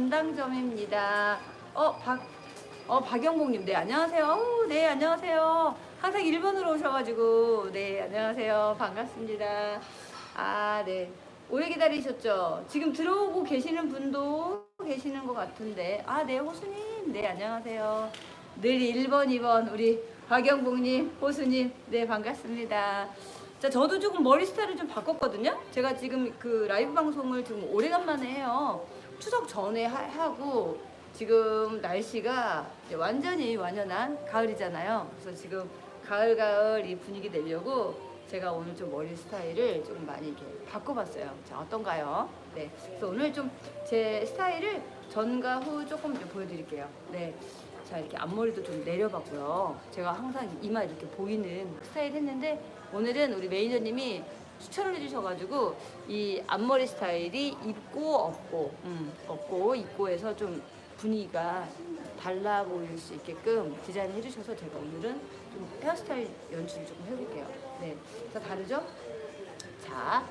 분당점입니다. 어, 박, 어, 박영복님, 네, 안녕하세요. 어우, 네, 안녕하세요. 항상 1번으로 오셔가지고, 네, 안녕하세요. 반갑습니다. 아, 네. 오래 기다리셨죠? 지금 들어오고 계시는 분도 계시는 것 같은데. 아, 네, 호수님. 네, 안녕하세요. 늘 1번, 2번, 우리 박영복님, 호수님. 네, 반갑습니다. 자, 저도 조금 머리 스타일을 좀 바꿨거든요. 제가 지금 그 라이브 방송을 좀 오래간만에 해요. 추석 전에 하, 하고 지금 날씨가 완전히 완연한 가을이잖아요. 그래서 지금 가을 가을 이 분위기 내려고 제가 오늘 좀 머리 스타일을 조금 많이 이렇게 바꿔봤어요. 자, 어떤가요? 네. 그래서 오늘 좀 제 스타일을 전과 후 조금 좀 보여드릴게요. 네. 자, 이렇게 앞머리도 좀 내려봤고요. 제가 항상 이마 이렇게 보이는 스타일 했는데 오늘은 우리 매니저님이 추천을 해주셔가지고 이 앞머리 스타일이 입고 없고, 음, 없고 입고 해서 좀 분위기가 달라 보일 수 있게끔 디자인을 해주셔서 제가 오늘은 좀 헤어스타일 연출을 조금 해볼게요. 네. 자, 다르죠? 자,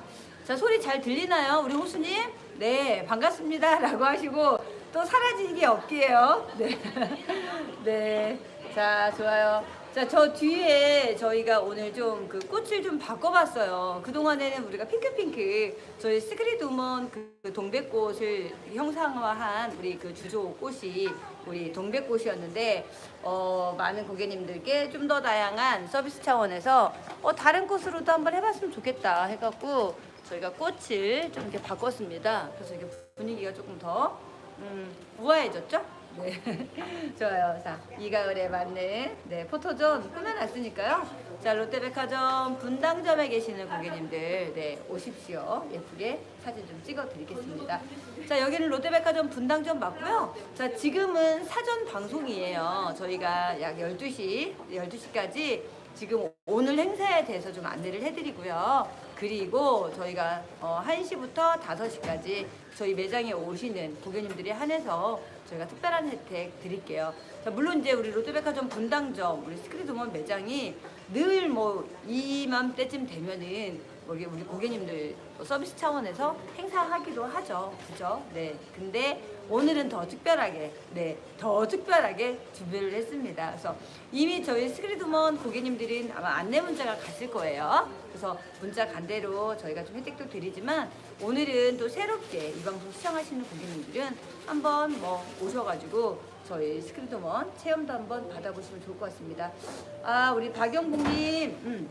자 소리 잘 들리나요, 우리 호수님? 네, 반갑습니다.라고 하시고 또 사라지는 게 없게요. 네, 네, 자 좋아요. 자, 저 뒤에 저희가 오늘 좀 그 꽃을 좀 바꿔봤어요. 그 동안에는 우리가 핑크핑크 저희 시크릿 우먼 그 동백꽃을 형상화한 우리 그 주조 꽃이 우리 동백꽃이었는데 어, 많은 고객님들께 좀 더 다양한 서비스 차원에서 어, 다른 꽃으로도 한번 해봤으면 좋겠다 해갖고 저희가 꽃을 좀 이렇게 바꿨습니다. 그래서 이게 분위기가 조금 더 음, 우아해졌죠? 네. 좋아요. 자, 이 가을에 맞는 네, 포토존 꾸며놨으니까요. 자, 롯데백화점 분당점에 계시는 고객님들, 네, 오십시오. 예쁘게 사진 좀 찍어 드리겠습니다. 자, 여기는 롯데백화점 분당점 맞고요. 자, 지금은 사전 방송이에요. 저희가 약 12시, 12시까지 지금 오늘 행사에 대해서 좀 안내를 해드리고요. 그리고 저희가 어, 1시부터 5시까지 저희 매장에 오시는 고객님들이 한해서 저희가 특별한 혜택 드릴게요. 자, 물론 이제 우리 롯데백화점 분당점, 우리 스크리드몬 매장이 늘 뭐 이맘때쯤 되면은 우리 고객님들 뭐 서비스 차원에서 행사하기도 하죠. 그죠? 네. 근데 오늘은 더 특별하게, 네, 더 특별하게 준비를 했습니다. 그래서 이미 저희 스크리드먼 고객님들은 아마 안내 문자가 갔을 거예요. 그래서 문자 간 대로 저희가 좀 혜택도 드리지만 오늘은 또 새롭게 이 방송 시청하시는 고객님들은 한번 뭐 오셔가지고 저희 스크리드먼 체험도 한번 받아보시면 좋을 것 같습니다. 아, 우리 박영국님, 음.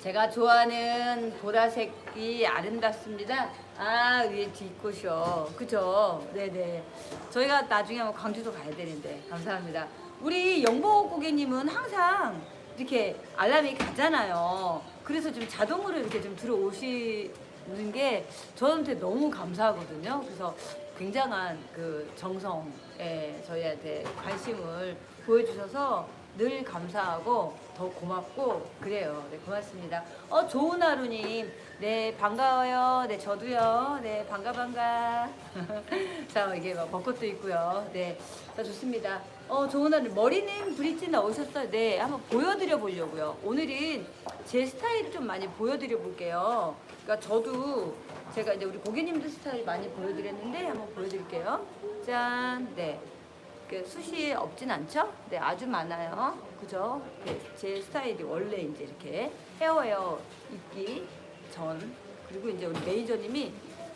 제가 좋아하는 보라색이 아름답습니다. 아, 위에 뒷꽃이요. 그죠? 네네. 저희가 나중에 한번 광주도 가야 되는데. 감사합니다. 우리 영복 고객님은 항상 이렇게 알람이 가잖아요. 그래서 좀 자동으로 이렇게 좀 들어오시는 게 저한테 너무 감사하거든요. 그래서 굉장한 그 정성에 저희한테 관심을 보여주셔서 늘 감사하고 더 고맙고 그래요. 네, 고맙습니다. 어, 좋은 하루님. 네, 반가워요. 네, 저도요. 네, 반가, 반가. 자, 이게 뭐 벚꽃도 있고요. 네, 자, 좋습니다. 어, 좋은 하루. 머리는 브릿지 나오셨어요? 네, 한번 보여드려 보려고요. 오늘은 제 스타일을 좀 많이 보여드려 볼게요. 그러니까 저도 제가 이제 우리 고객님들 스타일 많이 보여드렸는데 한번 보여드릴게요. 짠. 네. 그 숱이 없진 않죠? 네, 아주 많아요. 그죠? 네, 제 스타일이 원래 이제 이렇게 헤어웨어 입기 전 그리고 이제 우리 매니저님이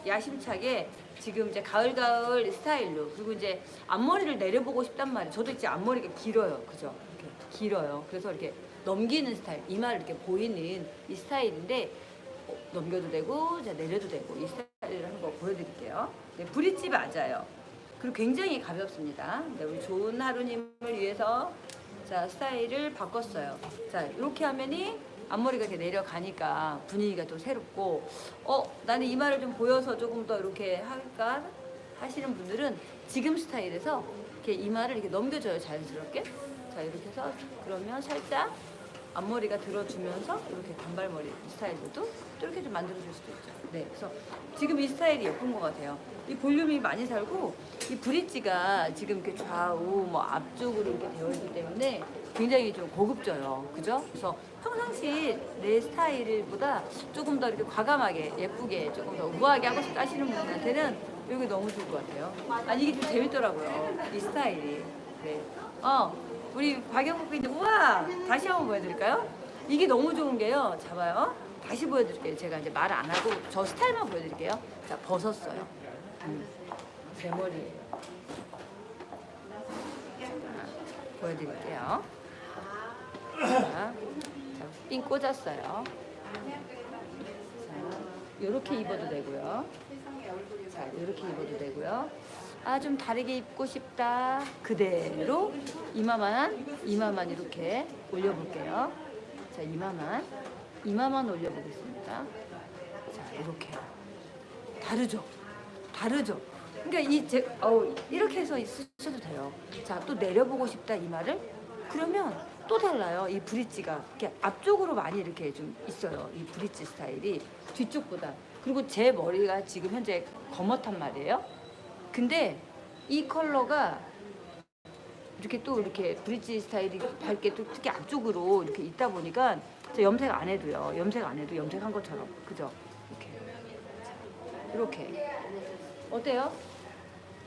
야심차게 지금 이제 가을 가을 스타일로 그리고 이제 앞머리를 내려보고 싶단 말이에요. 저도 이제 앞머리가 길어요. 그죠? 이렇게 길어요. 그래서 이렇게 넘기는 스타일, 이마를 이렇게 보이는 이 스타일인데 어, 넘겨도 되고 자 내려도 되고 이 스타일을 한번 보여드릴게요. 네, 브릿지 맞아요. 그리고 굉장히 가볍습니다. 네, 우리 좋은 하루님을 위해서 자 스타일을 바꿨어요. 자 이렇게 하면이 앞머리가 이렇게 내려가니까 분위기가 또 새롭고 어 나는 이마를 좀 보여서 조금 더 이렇게 할까 하시는 분들은 지금 스타일에서 이렇게 이마를 이렇게 넘겨줘요 자연스럽게. 자 이렇게 해서 그러면 살짝 앞머리가 들어주면서 이렇게 단발머리 스타일로도 또 이렇게 좀 만들어줄 수도 있죠. 네, 그래서 지금 이 스타일이 예쁜 것 같아요. 이 볼륨이 많이 살고 이 브릿지가 지금 이렇게 좌우 뭐 앞쪽으로 이렇게 되어 있기 때문에 굉장히 좀 고급져요. 그죠? 그래서 평상시 내 스타일보다 조금 더 이렇게 과감하게 예쁘게 조금 더 우아하게 하고 싶다 하시는 분들한테는 여기 너무 좋을 것 같아요. 아니 이게 좀 재밌더라고요. 이 스타일이. 네. 어, 우리 박영국 PD님 우와 다시 한번 보여드릴까요? 이게 너무 좋은 게요. 잡아요. 다시 보여드릴게요. 제가 이제 말 안 하고 저 스타일만 보여드릴게요. 자 벗었어요. 음. 자, 보여드릴게요. 자, 자, 핀 꽂았어요. 자, 이렇게 입어도 되고요. 자, 이렇게 입어도 되고요. 아, 좀 다르게 입고 싶다. 그대로 이마만, 이마만 이렇게 올려볼게요. 자, 이마만, 이마만 올려보겠습니다. 자, 이렇게. 다르죠? 다르죠? 그러니까 이, 제, 어우, 이렇게 해서 쓰셔도 돼요. 자, 또 내려보고 싶다, 이마를? 그러면 또 달라요. 이 브릿지가. 이렇게 앞쪽으로 많이 이렇게 좀 있어요. 이 브릿지 스타일이. 뒤쪽보다. 그리고 제 머리가 지금 현재 검었단 말이에요. 근데 이 컬러가 이렇게 또 이렇게 브릿지 스타일이 밝게 또 특히 앞쪽으로 이렇게 있다 보니까 저 염색 안 해도요. 염색 안 해도 염색한 것처럼. 그죠? 이렇게. 이렇게. 어때요?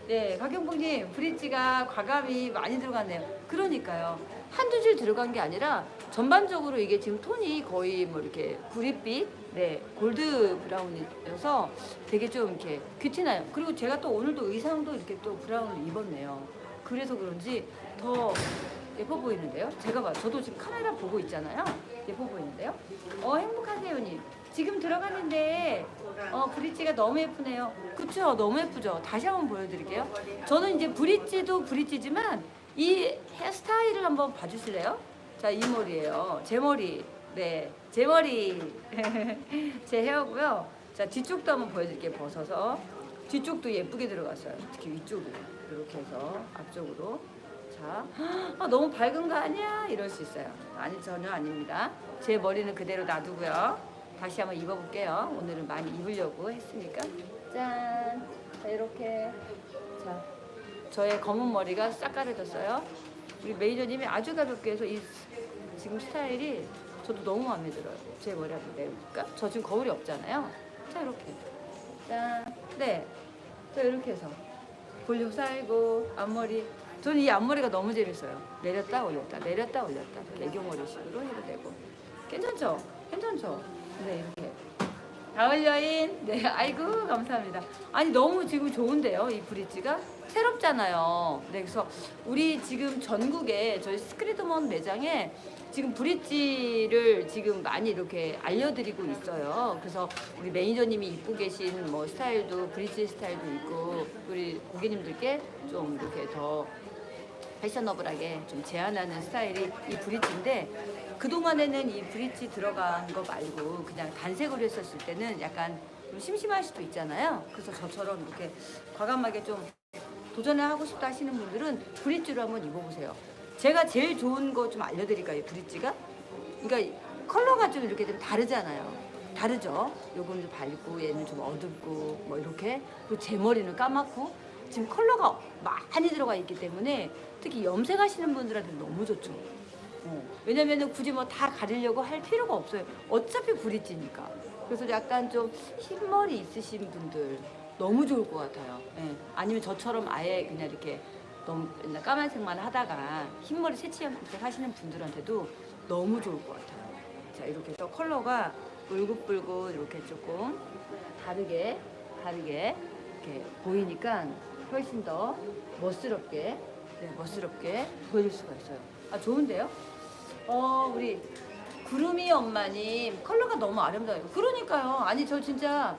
네, 박경봉님 브릿지가 과감히 많이 들어갔네요. 그러니까요. 한두 줄 들어간 게 아니라 전반적으로 이게 지금 톤이 거의 뭐 이렇게 구릿빛, 네, 골드 브라운이어서 되게 좀 이렇게 귀티나요. 그리고 제가 또 오늘도 의상도 이렇게 또 브라운을 입었네요. 그래서 그런지 더 예뻐 보이는데요. 제가 봐, 저도 지금 카메라 보고 있잖아요. 예뻐 보이는데요. 어, 행복하세요님. 지금 들어갔는데 어, 브릿지가 너무 예쁘네요. 그쵸? 너무 예쁘죠? 다시 한번 보여드릴게요. 저는 이제 브릿지도 브릿지지만 이 헤어스타일을 한번 봐주실래요? 자, 이 머리예요. 제 머리. 네, 제 머리. 제 헤어고요. 자, 뒤쪽도 한번 보여드릴게요. 벗어서. 뒤쪽도 예쁘게 들어갔어요. 특히 위쪽으로. 이렇게 해서 앞쪽으로. 자, 아, 너무 밝은 거 아니야? 이럴 수 있어요. 아니, 전혀 아닙니다. 제 머리는 그대로 놔두고요. 다시 한번 입어볼게요. 오늘은 많이 입으려고 했으니까. 짠! 자, 이렇게. 자, 저의 검은 머리가 싹 가려졌어요. 우리 매니저님이 아주 가볍게 해서 이 지금 스타일이 저도 너무 마음에 들어요. 제 머리 한번 내볼까? 저 지금 거울이 없잖아요. 자, 이렇게. 짠. 네. 자, 이렇게 해서. 볼륨 쌓이고, 앞머리. 저는 이 앞머리가 너무 재밌어요. 내렸다 올렸다, 내렸다 올렸다. 애교머리식으로 해도 되고. 괜찮죠? 괜찮죠? 네, 이렇게. 가을 여인. 네, 아이고, 감사합니다. 아니, 너무 지금 좋은데요, 이 브릿지가? 새롭잖아요. 네, 그래서 우리 지금 전국에 저희 스크리드먼 매장에 지금 브릿지를 지금 많이 이렇게 알려드리고 있어요. 그래서 우리 매니저님이 입고 계신 뭐 스타일도 브릿지 스타일도 있고 우리 고객님들께 좀 이렇게 더 패셔너블하게 좀 제안하는 스타일이 이 브릿지인데 그동안에는 이 브릿지 들어간 거 말고 그냥 단색으로 했었을 때는 약간 좀 심심할 수도 있잖아요. 그래서 저처럼 이렇게 과감하게 좀 도전을 하고 싶다 하시는 분들은 브릿지로 한번 입어보세요. 제가 제일 좋은 거 좀 알려드릴까요, 이 브릿지가? 그러니까 컬러가 좀 이렇게 좀 다르잖아요. 다르죠? 요거는 좀 밝고 얘는 좀 어둡고 뭐 이렇게 그리고 제 머리는 까맣고 지금 컬러가 많이 들어가 있기 때문에 특히 염색하시는 분들한테 너무 좋죠. 어. 왜냐면은 굳이 뭐 다 가리려고 할 필요가 없어요. 어차피 브릿지니까. 그래서 약간 좀 흰머리 있으신 분들 너무 좋을 것 같아요. 예. 아니면 저처럼 아예 그냥 이렇게 너무 맨날 까만색만 하다가 흰머리 새치 염색 하시는 분들한테도 너무 좋을 것 같아요. 자 이렇게 해서 컬러가 울긋불긋 이렇게 조금 다르게 다르게 이렇게 보이니까 훨씬 더 멋스럽게 네, 멋스럽게 보여줄 수가 있어요. 아 좋은데요? 어 우리 구름이 엄마님 컬러가 너무 아름다워요. 그러니까요. 아니 저 진짜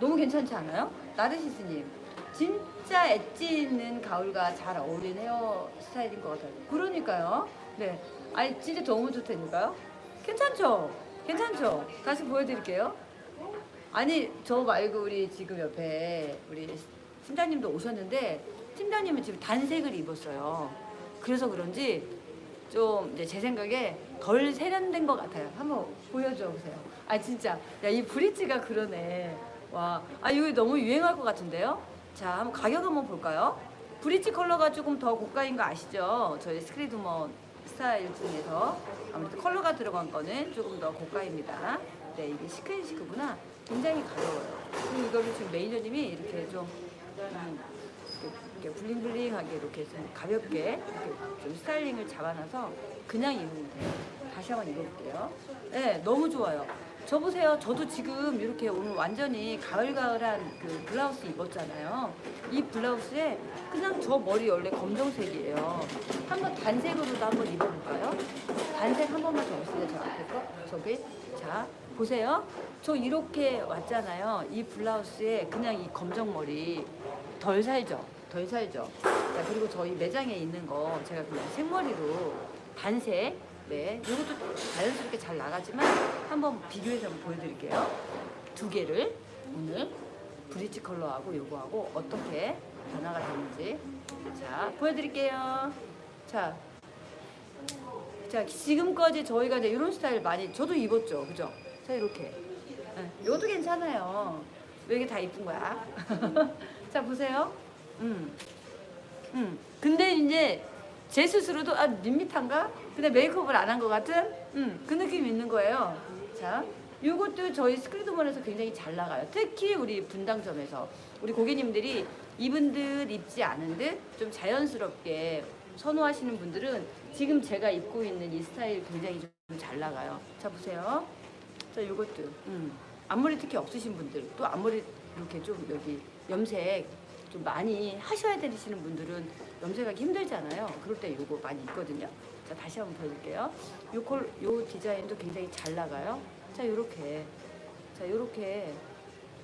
너무 괜찮지 않아요? 나르시스님 진짜 엣지 있는 가을과 잘 어울리는 헤어 스타일인 것 같아요. 그러니까요. 네. 아니 진짜 너무 좋다니까요. 괜찮죠? 괜찮죠? 다시 보여드릴게요. 아니 저 말고 우리 지금 옆에 우리 팀장님도 오셨는데 팀장님은 지금 단색을 입었어요. 그래서 그런지 좀 이제 제 생각에 덜 세련된 것 같아요. 한번 보여줘 보세요. 아 진짜 야 이 브릿지가 그러네. 와, 아 이거 너무 유행할 것 같은데요? 자, 한번 가격 한번 볼까요? 브릿지 컬러가 조금 더 고가인 거 아시죠? 저희 스크리드먼 스타일 중에서 아무래도 컬러가 들어간 거는 조금 더 고가입니다. 네, 이게 시크앤 시크구나. 굉장히 가벼워요. 이거를 지금 매니저님이 이렇게 좀 음, 이렇게, 이렇게 블링블링하게 이렇게 좀 가볍게 이렇게 좀 스타일링을 잡아놔서 그냥 입으면 돼요. 다시 한번 입어볼게요. 네, 너무 좋아요. 저 보세요. 저도 지금 이렇게 오늘 완전히 가을가을한 그 블라우스 입었잖아요. 이 블라우스에 그냥 저 머리 원래 검정색이에요. 한번 단색으로도 한번 입어볼까요? 단색 한 번만 더 보세요. 저 앞에 거. 저기. 자, 보세요. 저 이렇게 왔잖아요. 이 블라우스에 그냥 이 검정 머리 덜 살죠? 덜 살죠? 자, 그리고 저희 매장에 있는 거 제가 그냥 생머리로 단색, 네, 이것도 자연스럽게 잘 나가지만 한번 비교해서 한번 보여드릴게요. 두 개를 오늘 브리치 컬러하고 요거하고 어떻게 변화가 되는지 자 보여드릴게요. 자, 자 지금까지 저희가 이제 이런 스타일 많이 저도 입었죠, 그죠? 자 이렇게 네, 이것도 괜찮아요. 왜 이게 다 이쁜 거야? 자 보세요. 음, 음. 근데 이제 제 스스로도 아 밋밋한가? 근데 메이크업을 안 한 것 같은 음, 그 느낌이 있는 거예요. 자, 이것도 저희 스크린도먼에서 굉장히 잘 나가요. 특히 우리 분당점에서 우리 고객님들이 입은 듯 입지 않은 듯 좀 자연스럽게 선호하시는 분들은 지금 제가 입고 있는 이 스타일 굉장히 좀 잘 나가요. 자 보세요. 자 이것도 음, 앞머리 특히 없으신 분들 또 앞머리 이렇게 좀 여기 염색 좀 많이 하셔야 되시는 분들은 염색하기 힘들잖아요. 그럴 때 이거 많이 있거든요. 자 다시 한번 보여드릴게요. 요, 컬, 요 디자인도 굉장히 잘 나가요. 자 요렇게 자 요렇게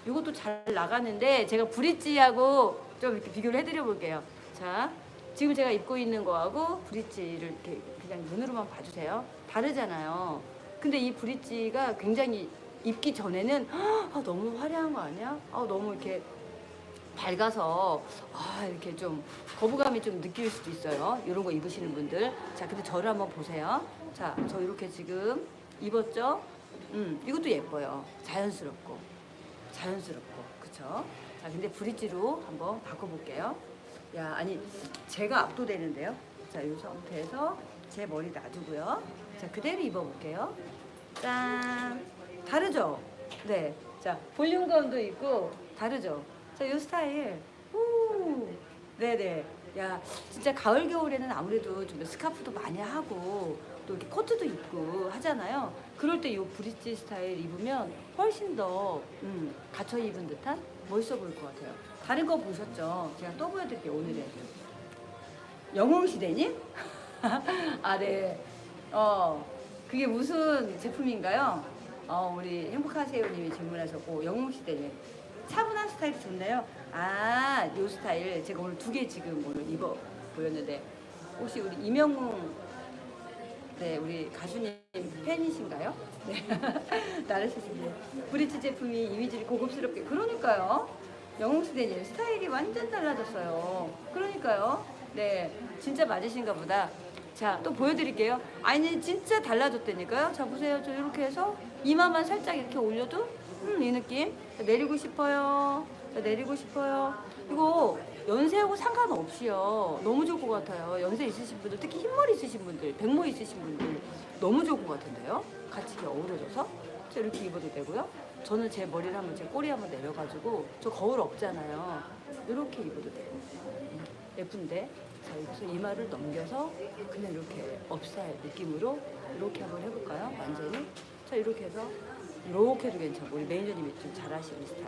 이것도 잘 나가는데 제가 브릿지하고 좀 이렇게 비교를 해드려 볼게요. 자 지금 제가 입고 있는 거하고 브릿지를 이렇게 그냥 눈으로만 봐주세요. 다르잖아요. 근데 이 브릿지가 굉장히 입기 전에는 아, 너무 화려한 거 아니야? 아, 너무 이렇게 밝아서 아, 이렇게 좀 거부감이 좀 느낄 수도 있어요. 이런 거 입으시는 분들. 자, 근데 저를 한번 보세요. 자, 저 이렇게 지금 입었죠? 음, 이것도 예뻐요. 자연스럽고. 자연스럽고. 그쵸? 자, 근데 브릿지로 한번 바꿔볼게요. 야, 아니, 제가 압도되는데요. 자, 이 상태에서 제 머리 놔두고요. 자, 그대로 입어볼게요. 짠. 다르죠? 네. 자, 볼륨감도 있고, 다르죠? 자, 이 스타일. 오. 네네. 야, 진짜 가을, 겨울에는 아무래도 좀 스카프도 많이 하고, 또 이렇게 코트도 입고 하잖아요. 그럴 때이 브릿지 스타일 입으면 훨씬 더, 음, 갖춰 입은 듯한 멋있어 보일 것 같아요. 다른 거 보셨죠? 제가 또 보여드릴게요, 오늘은. 영웅시대님? 아, 네. 어, 그게 무슨 제품인가요? 어, 우리 행복하세요님이 질문하셨고, 영웅시대님. 차분한 스타일이 좋네요. 아, 요 스타일. 제가 오늘 두 개 지금 오늘 입어 보였는데, 혹시 우리 이명웅, 네, 우리 가수님 팬이신가요? 네. 나르시시네. 브릿지 제품이 이미지를 고급스럽게. 그러니까요. 영웅시대님 스타일이 완전 달라졌어요. 그러니까요. 네, 진짜 맞으신가 보다. 자, 또 보여드릴게요. 아니, 진짜 달라졌다니까요. 자, 보세요. 저 이렇게 해서 이마만 살짝 이렇게 올려도, 음, 이 느낌. 자, 내리고 싶어요. 자, 내리고 싶어요. 이거 연세하고 상관없이요. 너무 좋을 것 같아요. 연세 있으신 분들, 특히 흰머리 있으신 분들, 백모 있으신 분들, 너무 좋을 것 같은데요. 같이 이렇게 어우러져서. 자, 이렇게 입어도 되고요. 저는 제 머리를 한번 제 꼬리 한번 내려가지고, 저 거울 없잖아요. 이렇게 입어도. 음, 예쁜데? 자, 여기서 이마를 넘겨서 그냥 이렇게 업살 느낌으로 이렇게 한번 해볼까요? 완전히. 자, 이렇게 해서 이렇게도 괜찮고, 우리 매니저님이 좀 잘하시는 스타일.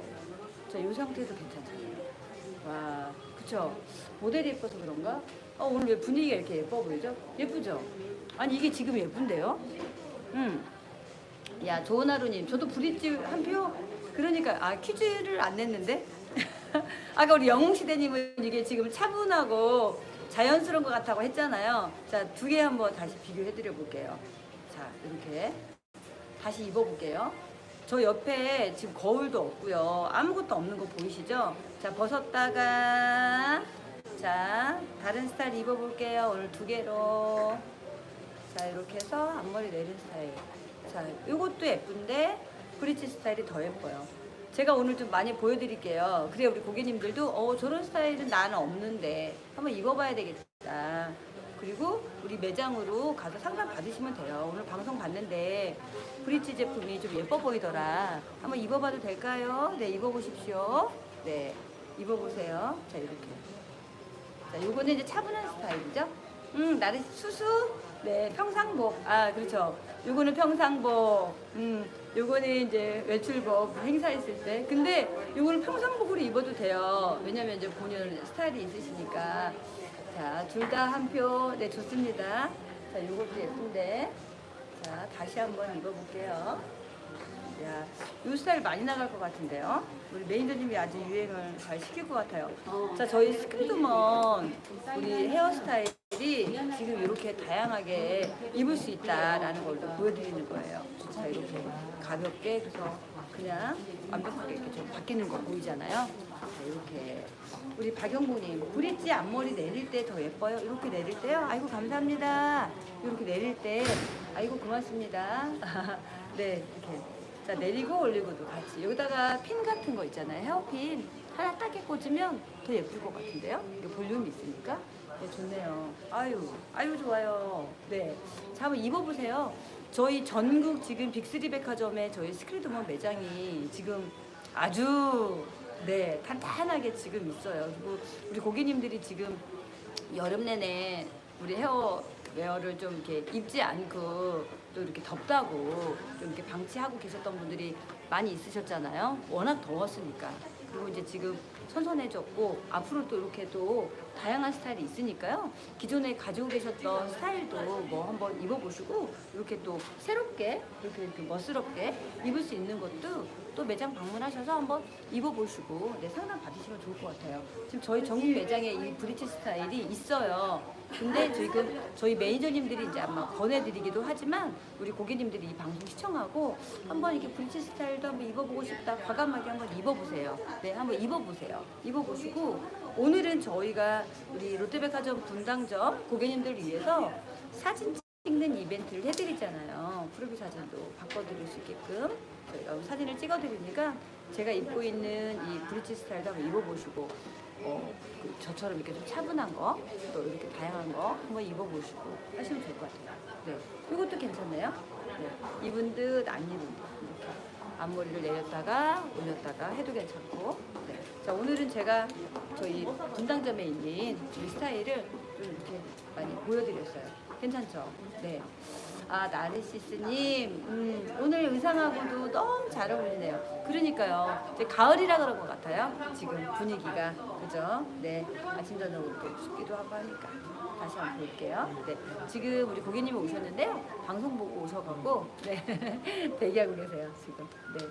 자, 이 상태에도 괜찮잖아요. 와, 그쵸? 모델이 예뻐서 그런가? 어, 오늘 왜 분위기가 이렇게 예뻐 보이죠? 예쁘죠? 아니, 이게 지금 예쁜데요? 음. 야, 좋은 하루님. 저도 브릿지 한 표? 그러니까, 아, 퀴즈를 안 냈는데? 아까 우리 영웅시대님은 이게 지금 차분하고 자연스러운 것 같다고 했잖아요. 자, 두 개 한번 다시 비교해 드려 볼게요. 자, 이렇게. 다시 입어볼게요. 저 옆에 지금 거울도 없고요. 아무것도 없는 거 보이시죠? 자, 벗었다가 자, 다른 스타일 입어볼게요. 오늘 두 개로. 자, 이렇게 해서 앞머리 내린 스타일. 자, 이것도 예쁜데 브릿지 스타일이 더 예뻐요. 제가 오늘 좀 많이 보여드릴게요. 그래 우리 고객님들도 어 저런 스타일은 나는 없는데 한번 입어봐야 되겠다. 그리고 우리 매장으로 가서 상담 받으시면 돼요. 오늘 방송 봤는데 브릿지 제품이 좀 예뻐 보이더라. 한번 입어봐도 될까요? 네, 입어보십시오. 네. 입어보세요. 자, 이렇게. 자, 요거는 이제 차분한 스타일이죠? 음, 나를 수수? 네, 평상복. 아, 그렇죠. 요거는 평상복. 음, 요거는 이제 외출복 행사했을 때. 근데 요거는 평상복으로 입어도 돼요. 왜냐면 이제 본인 스타일이 있으시니까. 자, 둘 다 한 표. 네, 좋습니다. 자, 요것도 예쁜데. 자, 다시 한번 입어볼게요. 야, 이 스타일 많이 나갈 것 같은데요. 우리 매니저님이 아주 유행을 잘 시킬 것 같아요. 자, 저희 스크드먼 우리 헤어스타일이 지금 이렇게 다양하게 입을 수 있다라는 걸 또 보여드리는 거예요. 자, 이렇게 가볍게 그래서 그냥 완벽하게 이렇게 좀 바뀌는 거 보이잖아요. 자, 이렇게 우리 박영국님 브릿지 앞머리 내릴 때 더 예뻐요. 이렇게 내릴 때요. 아이고 감사합니다. 이렇게 내릴 때 아이고 고맙습니다. 네 이렇게 자 내리고 올리고도 같이 여기다가 핀 같은 거 있잖아요. 헤어핀 하나 딱게 꽂으면 더 예쁠 것 같은데요. 이게 볼륨이 있으니까. 네, 좋네요. 아유, 아유, 좋아요. 네. 자, 한번 입어보세요. 저희 전국 지금 빅스리 백화점에 저희 스크리드먼 매장이 지금 아주, 네, 탄탄하게 지금 있어요. 그리고 우리 고객님들이 지금 여름 내내 우리 헤어 웨어를 좀 이렇게 입지 않고 또 이렇게 덥다고 좀 이렇게 방치하고 계셨던 분들이 많이 있으셨잖아요. 워낙 더웠으니까. 그리고 이제 지금 선선해졌고 앞으로 또 이렇게 또 다양한 스타일이 있으니까요. 기존에 가지고 계셨던 스타일도 뭐 한번 입어보시고 이렇게 또 새롭게 이렇게, 이렇게 멋스럽게 입을 수 있는 것도 또 매장 방문하셔서 한번 입어보시고 네, 상담 받으시면 좋을 것 같아요. 지금 저희 전국 매장에 이 브리치 스타일이 있어요. 근데 지금 저희 매니저님들이 이제 아마 권해드리기도 하지만 우리 고객님들이 이 방송 시청하고 한번 이렇게 브리치 스타일도 한번 입어보고 싶다 과감하게 한번 입어보세요. 네, 한번 입어보세요. 입어보시고 오늘은 저희가 우리 롯데백화점 분당점 고객님들 위해서 사진 찍는 이벤트를 해드리잖아요. 프로비 사진도 바꿔드릴 수 있게끔 저희가 사진을 찍어드리니까 제가 입고 있는 이 브리치 스타일도 한번 입어보시고 어, 그 저처럼 이렇게 좀 차분한 거, 또 이렇게 다양한 거 한번 입어보시고 하시면 좋을 것 같아요. 네, 이것도 괜찮네요. 네, 입은 듯 안 입은 듯 이렇게 앞머리를 내렸다가 올렸다가 해도 괜찮고. 네. 자 오늘은 제가 저희 분당점에 있는 이 스타일을 좀 이렇게 많이 보여드렸어요. 괜찮죠? 네. 아 나르시스님 음, 오늘 의상하고도 너무 잘 어울리네요. 그러니까요. 이제 가을이라 그런 것 같아요. 지금 분위기가 그죠? 네 아침 저녁으로 또 춥기도 하고 하니까 다시 한번 볼게요. 네 지금 우리 고객님이 오셨는데요. 방송 보고 오셔갖고 네 대기하고 계세요 지금. 네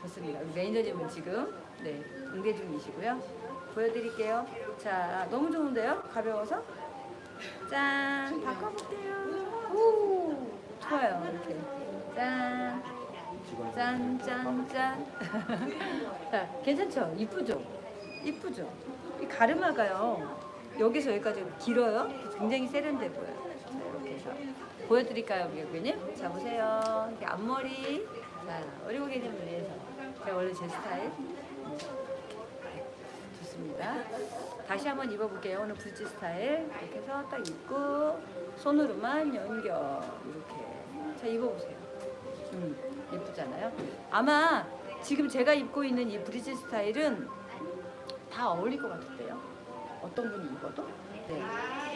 좋습니다. 우리 매니저님은 지금 네 응대 중이시고요. 보여드릴게요. 자 너무 좋은데요? 가벼워서 짠 바꿔볼게요. 오 좋아요 이렇게 짠. 짠, 짠, 짠. 자, 괜찮죠? 이쁘죠? 이쁘죠? 이 가르마가요. 여기서 여기까지 길어요. 굉장히 세련돼 보여요. 자, 이렇게 해서. 보여드릴까요, 우리 고객님? 자, 보세요. 이렇게 앞머리. 자, 우리 고객님을 위해서. 제가 원래 제 스타일. 네, 좋습니다. 다시 한번 입어볼게요. 오늘 브릿지 스타일. 이렇게 해서 딱 입고, 손으로만 연결. 이렇게. 자, 입어보세요. 음, 예쁘잖아요. 아마 지금 제가 입고 있는 이 브리지 스타일은 다 어울릴 것 같은데요. 어떤 분이 입어도? 네,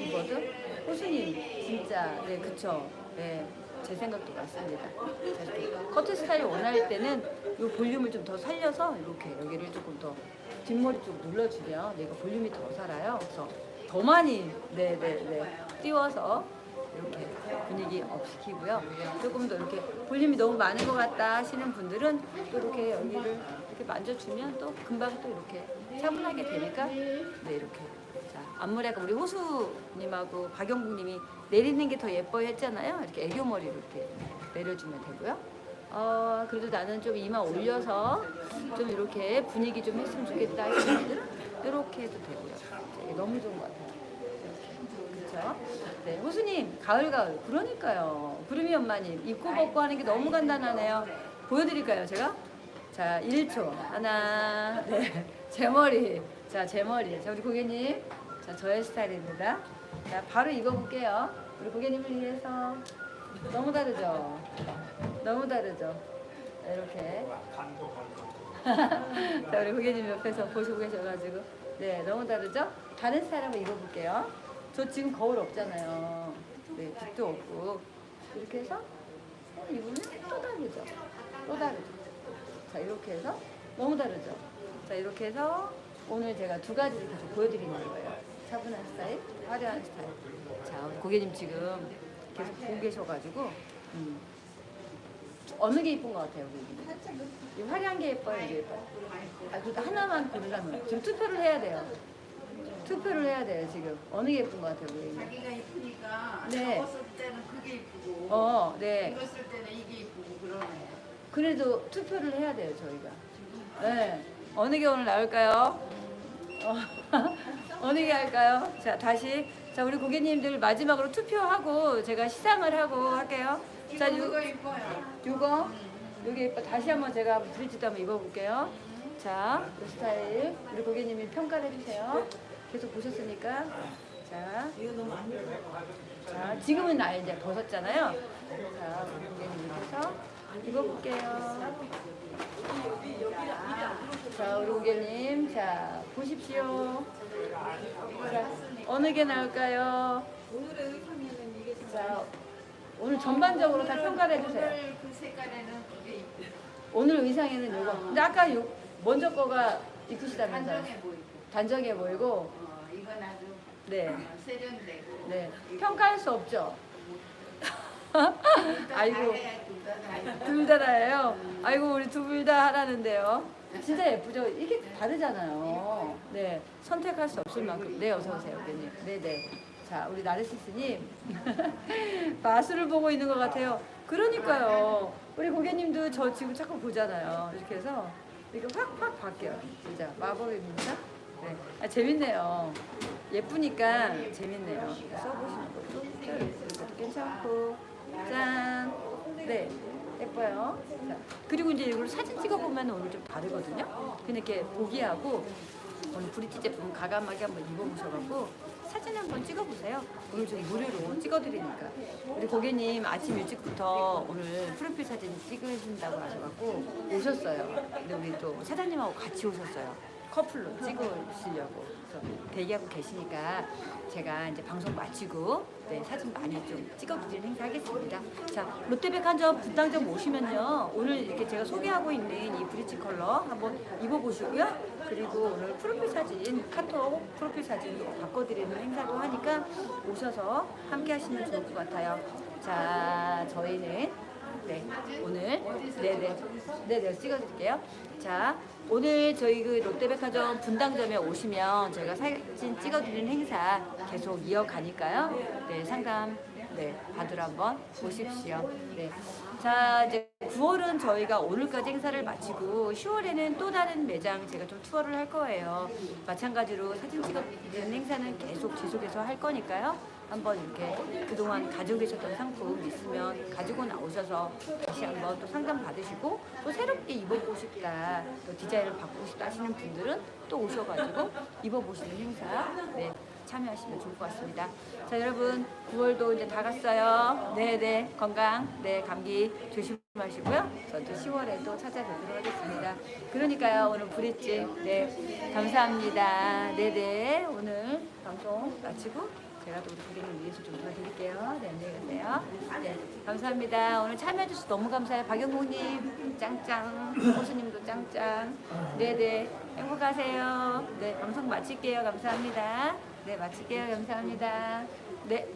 입어도? 호수님, 진짜, 네, 그쵸. 네, 제 생각도 맞습니다. 커트 스타일 원할 때는 이 볼륨을 좀 더 살려서 이렇게 여기를 조금 더 뒷머리 쪽 눌러주면 얘가 볼륨이 더 살아요. 그래서 더 많이, 네, 네, 네, 띄워서 이렇게 분위기 업 시키고요. 조금 더 이렇게 볼륨이 너무 많은 것 같다 하시는 분들은 또 이렇게 여기를 이렇게 만져주면 또 금방 또 이렇게 차분하게 되니까 네 이렇게 자 앞머리가 우리 호수님하고 박영국님이 내리는 게 더 예뻐 했잖아요. 이렇게 애교 머리로 이렇게 내려주면 되고요. 어 그래도 나는 좀 이마 올려서 좀 이렇게 분위기 좀 했으면 좋겠다 하시는 분들은 이렇게 해도 되고요. 자, 이게 너무 좋은 것 같아요. 그렇죠? 네, 호수님 가을 가을 그러니까요. 구름이 엄마님 입고 벗고 하는 게 너무 간단하네요. 보여드릴까요, 제가? 자, 1초 하나, 네, 제 머리, 자, 제 머리, 자 우리 고객님, 자 저의 스타일입니다. 자, 바로 입어볼게요. 우리 고객님을 위해서 너무 다르죠? 너무 다르죠? 자, 이렇게 자, 우리 고객님 옆에서 보시고 계셔가지고. 네, 너무 다르죠? 다른 스타일 한번 입어볼게요. 저 지금 거울 없잖아요. 네, 빛도 없고. 이렇게 해서 입으면 또 다르죠? 또 다르죠? 자, 이렇게 해서 너무 다르죠? 자, 이렇게 해서 오늘 제가 두 가지를 계속 보여드리는 거예요. 차분한 스타일, 화려한 스타일. 자, 고객님 지금 계속 보고 계셔가지고, 음. 어느 게 이쁜 것 같아요, 고객님? 이 화려한 게 예뻐요, 이게 예뻐요? 아, 그래도 하나만 고르라면 지금 투표를 해야 돼요. 투표를 해야 돼요, 지금. 어느 게 예쁜 것 같아요, 고객님? 자기가 이쁘니까 네. 접었을 때는 그게 이쁘고 어, 네. 입었을 때는 이게 이쁘고 그러네. 그래도 투표를 해야 돼요, 저희가. 네. 어느 게 오늘 나올까요? 어, 어느 게 할까요? 자, 다시. 자, 우리 고객님들 마지막으로 투표하고 제가 시상을 하고 할게요. 자, 이거 요, 그거 이뻐요. 요거. 요게 예뻐. 다시 한번 제가 브릿지도 한번 입어볼게요. 자, 이 스타일. 우리 고객님이 평가를 해주세요. 계속 보셨으니까. 자. 자, 지금은 나 이제 벗었잖아요. 자, 고객님 해서 입어볼게요. 자, 우리 고객님. 자, 보십시오. 자, 어느 게 나올까요? 오늘의 의상에는 이게 자, 오늘 전반적으로 다 평가를 해주세요. 오늘 그 색깔에는 그게. 오늘 의상에는 요거. 근데 아까 요 먼저 거가 이쁘시다면서요? 단정해 보이고. 단정해 보이고. 어, 이건 아주 네. 어, 세련되고. 네. 평가할 수 없죠? 아이고. 둘다 둘다 다예요. 아이고 우리 둘다 하라는데요. 진짜 예쁘죠? 이게 다르잖아요. 네, 선택할 수 없을 만큼. 네, 어서 오세요, 고객님. 네, 네. 자, 우리 나르시스님 마술을 보고 있는 것 같아요. 그러니까요. 우리 고객님도 저 지금 자꾸 보잖아요. 이렇게 해서 이렇게 확확 바뀌어요. 진짜 마법입니다. 네, 아, 재밌네요. 예쁘니까 재밌네요. 써보시는 것도 괜찮고 짠. 네, 예뻐요. 자, 그리고 이제 이걸 사진 찍어보면 오늘 좀 다르거든요. 근데 이렇게 보기하고 오늘 브릿지 제품 가감하게 한번 입어보셔갖고 사진 한번 찍어보세요. 오늘 좀 무료로 찍어드리니까. 우리 고객님 아침 일찍부터 오늘 프로필 사진 찍으신다고 하셔갖고 오셨어요. 근데 우리 또 사장님하고 같이 오셨어요. 커플로 찍으시려고 그래서 대기하고 계시니까 제가 이제 방송 마치고 네, 사진 많이 좀 찍어드리는 행사 하겠습니다. 자 롯데백화점 분당점 오시면요 오늘 이렇게 제가 소개하고 있는 이 브리치 컬러 한번 입어보시고요. 그리고 오늘 프로필 사진 카톡 프로필 사진도 바꿔드리는 행사도 하니까 오셔서 함께 하시면 좋을 것 같아요. 자 저희는 네, 오늘 네네 네네 찍어드릴게요. 자, 오늘 저희 그 롯데백화점 분당점에 오시면 저희가 사진 찍어드리는 행사 계속 이어가니까요. 네, 상담 네 받으러 한번 오십시오. 네, 자 이제 9월은 저희가 오늘까지 행사를 마치고 10월에는 또 다른 매장 제가 좀 투어를 할 거예요. 마찬가지로 사진 찍어드리는 행사는 계속 지속해서 할 거니까요. 한번 이렇게 그동안 가지고 계셨던 상품 있으면 가지고 나오셔서 다시 한번 또 상담 받으시고 또 새롭게 입어보고 싶다 또 디자인을 바꾸고 싶다 하시는 분들은 또 오셔가지고 입어보시는 행사 네, 참여하시면 좋을 것 같습니다. 자 여러분 9월도 이제 다 갔어요. 네 네 건강 네 감기 조심하시고요. 저도 10월에 또 찾아뵙도록 하겠습니다. 그러니까요 오늘 브릿지 네 감사합니다. 네 네 오늘 방송 마치고 제가 또 우리 고객님 위해서 좀 도와드릴게요. 네, 안녕히 가세요. 네, 감사합니다. 오늘 참여해주셔서 너무 감사해요. 박영국님, 짱짱. 호수님도 짱짱. 네네, 행복하세요. 네, 방송 마칠게요. 감사합니다. 네, 마칠게요. 감사합니다. 네.